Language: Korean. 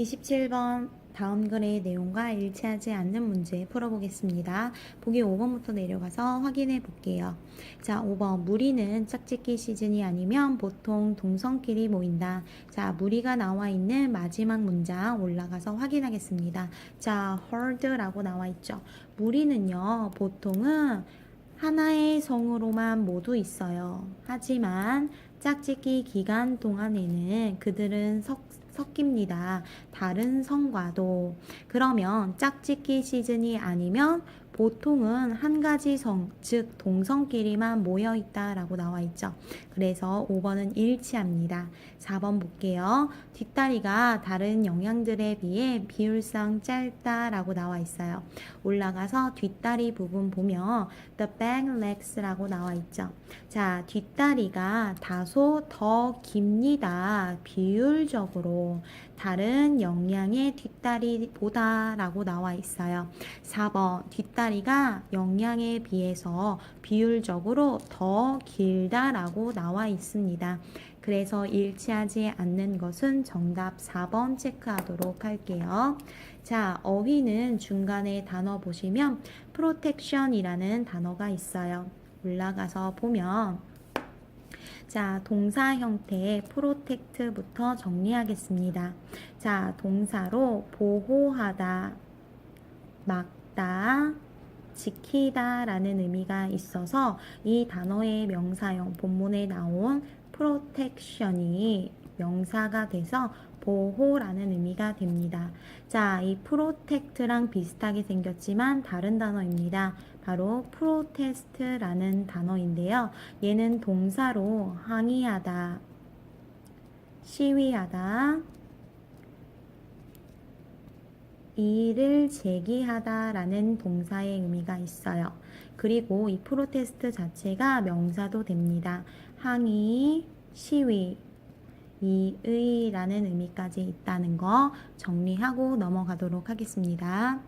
27번 다음 글의 내용과 일치하지 않는 문제 풀어보겠습니다. 보기 5번부터 내려가서 확인해 볼게요. 자, 5번. 무리는 짝짓기 시즌이 아니면 보통 동성끼리 모인다. 자, 무리가 나와 있는 마지막 문장 올라가서 확인하겠습니다. 자, herd라고 나와 있죠. 무리는요, 보통은 하나의 성으로만 모두 있어요. 하지만 짝짓기 기간 동안에는 그들은 석, 섞입니다. 다른 성과도. 그러면 짝짓기 시즌이 아니면 보통은 한 가지 성, 즉 동성끼리만 모여 있다라고 나와 있죠. 그래서 5번은 일치합니다. 4번 볼게요. 뒷다리가 다른 영양들에 비해 비율상 짧다라고 나와 있어요. 올라가서 뒷다리 부분 보면 the back legs라고 나와 있죠. 자, 뒷다리가 다소 더 깁니다. 비율적으로 다른 영양의 뒷다리보다라고 나와 있어요. 4번 뒷다리 가 영양에 비해서 비율적으로 더 길다라고 나와 있습니다. 그래서 일치하지 않는 것은 정답 4번 체크하도록 할게요. 자, 어휘는 중간에 단어 보시면 protection이라는 단어가 있어요. 올라가서 보면 자, 동사 형태의 protect부터 정리하겠습니다. 자, 동사로 보호하다, 막다, 지키다 라는 의미가 있어서 이 단어의 명사형 본문에 나온 protection이 명사가 돼서 보호라는 의미가 됩니다. 자, 이 protect랑 비슷하게 생겼지만 다른 단어입니다. 바로 protest라는 단어인데요. 얘는 동사로 항의하다, 시위하다, 이의를 제기하다라는 동사의 의미가 있어요. 그리고 이 프로테스트 자체가 명사도 됩니다. 항의, 시위, 이의라는 의미까지 있다는 거 정리하고 넘어가도록 하겠습니다.